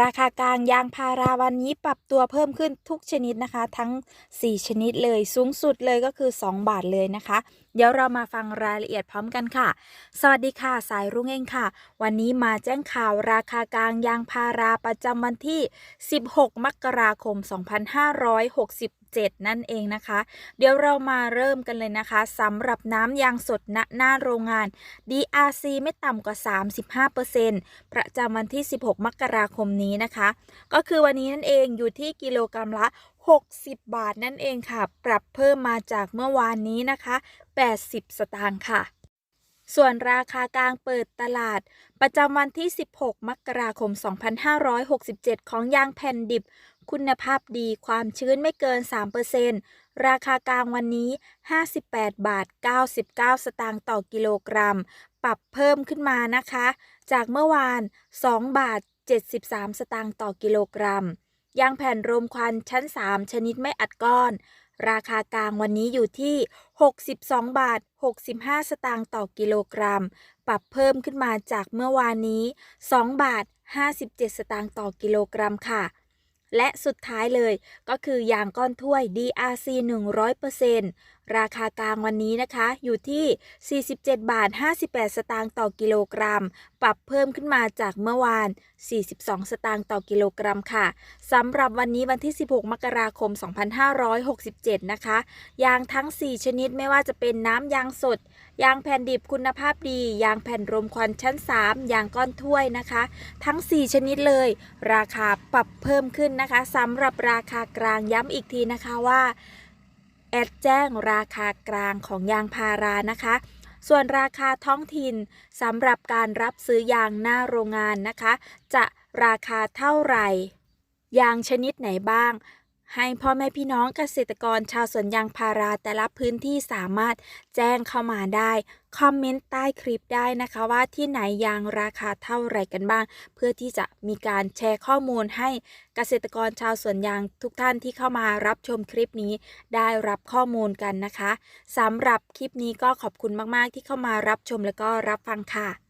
ราคากลางยางพาราวันนี้ปรับตัวเพิ่มขึ้นทุกชนิดนะคะ ทั้ง 4 ชนิดเลยสูงสุดเลยก็คือ 2 บาทเลยนะคะ เดี๋ยวเรามาฟังรายละเอียดพร้อมกันค่ะ สวัสดีค่ะ สายรุ่งเองค่ะ วันนี้มาแจ้งข่าวราคากลางยางพาราประจำวันที่ 16 มกราคม 7 นั่นเองนะคะ เดี๋ยวเรามาเริ่มกันเลยนะคะสำหรับน้ำยางสดณหน้าโรงงาน DRC ไม่ต่ำกว่า 35%ประจำวันที่ 16 มกราคมนี้นะคะ ก็คือวันนี้นั่นเองอยู่ที่กิโลกรัมละ 60 บาทนั่นเองค่ะ ปรับเพิ่มมาจากเมื่อวานนี้นะคะ 80 สตางค์ค่ะ ส่วนราคากลางเปิดตลาด ประจำวันที่ 16 มกราคม 2567 ของยางแผ่นดิบ คุณภาพดีความชื้นไม่เกิน 3%ราคากลางวันนี้ 58 บาท 99 สตางค์ต่อกิโลกรัม ปรับเพิ่มขึ้นมานะคะ จากเมื่อวาน 2 บาท 73 สตางค์ต่อกิโลกรัม ยางแผ่นรมควันชั้น 3 ชนิดไม่อัดก้อน ราคากลางวันนี้อยู่ที่ 62 บาท 65 สตางค์ต่อกิโลกรัม ปรับเพิ่มขึ้นมาจากเมื่อวานนี้ 2 บาท 57 สตางค์ต่อกิโลกรัมค่ะและสุดท้ายเลยก็คือยางก้อนถ้วย DRC 100% ราคากลางวันนี้นะคะ อยู่ที่ 47 บาท 58 สตางค์ต่อกิโลกรัม ปรับเพิ่มขึ้นมาจากเมื่อวาน 42 สตางค์ต่อกิโลกรัมค่ะสำหรับวันนี้วันที่ 16 มกราคม 2567 นะคะ ยางทั้ง 4 ชนิดไม่ว่าจะเป็นน้ำยางสด ยางแผ่นดิบคุณภาพดี ยางแผ่นรมควันชั้น 3 ยางก้อนถ้วยนะคะ ทั้ง 4 ชนิดเลย ราคาปรับเพิ่มขึ้นนะคะสำหรับราคากลางย้ำอีกทีนะคะว่า อดแจ้งราคากลางของยางพารานะคะ ส่วนราคาท้องถิ่นสำหรับการรับซื้อยางหน้าโรงงานนะคะ จะราคาเท่าไหร่ ยางชนิดไหนบ้าง ให้พ่อแม่พี่น้องเกษตรกรชาวสวนยางพาราแต่ละพื้นที่สามารถแจ้งเข้ามาได้ คอมเมนต์ใต้คลิปได้นะคะว่าที่ไหนยางราคาเท่าไรกันบ้าง เพื่อที่จะมีการแชร์ข้อมูลให้เกษตรกรชาวสวนยางทุกท่านที่เข้ามารับชมคลิปนี้ได้รับข้อมูลกันนะคะสำหรับคลิปนี้ก็ขอบคุณมากๆที่เข้ามารับชมแล้วก็รับฟังค่ะ